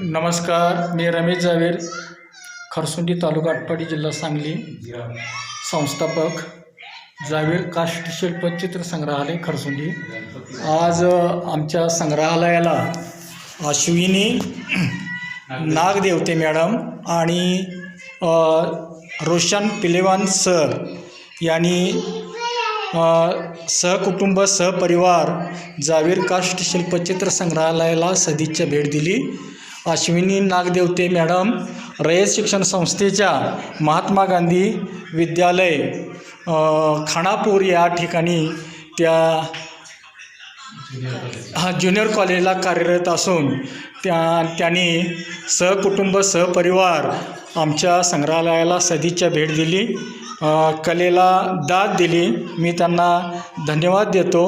नमस्कार मी रमेश जावेर खरसुंडी तालुका आटपाडी जिल्हा सांगली. संस्थापक जावेर काष्टशिल्प चित्र संग्रहालय खरसुंडी. आज आमच्या संग्रहालयाला अश्विनी नागदेवते मॅडम आणि रोशन पिलेवान सर यांनी सहकुटुंब सहपरिवार जावीर काष्ट शिल्पचित्र संग्रहालयाला सदिच्छा भेट दिली. अश्विनी नागदेवते मॅडम रयत शिक्षण संस्थेच्या महात्मा गांधी विद्यालय खाणापूर खानापूर या ठिकाणी त्या हा ज्युनियर कॉलेजला कार्यरत असून त्या त्यांनी सहकुटुंब सहपरिवार आमच्या संग्रहालयाला सदिच्छा भेट दिली. कलेला दाद दिली. मी त्यांना धन्यवाद देतो.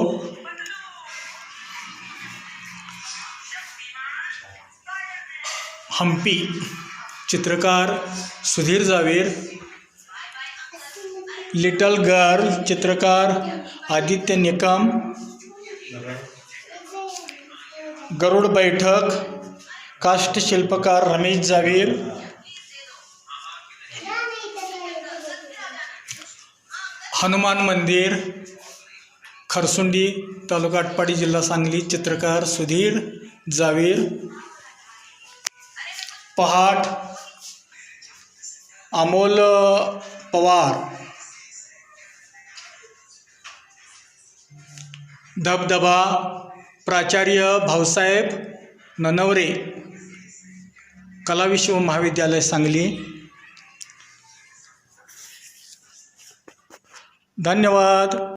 हम्पी, चित्रकार सुधीर जावीर लिटल गर्ल चित्रकार आदित्य निकम, गरुड बैठक काष्ट शिल्पकार रमेश जावीर हनुमान मंदिर, खरसुंडी तालुका आटपाडी जिल्हा सांगली चित्रकार सुधीर जावीर पहाट अमोल पवार धबधबा प्राचार्य भाऊसाहेब ननवरे कलाविश्व महाविद्यालय सांगली. धन्यवाद.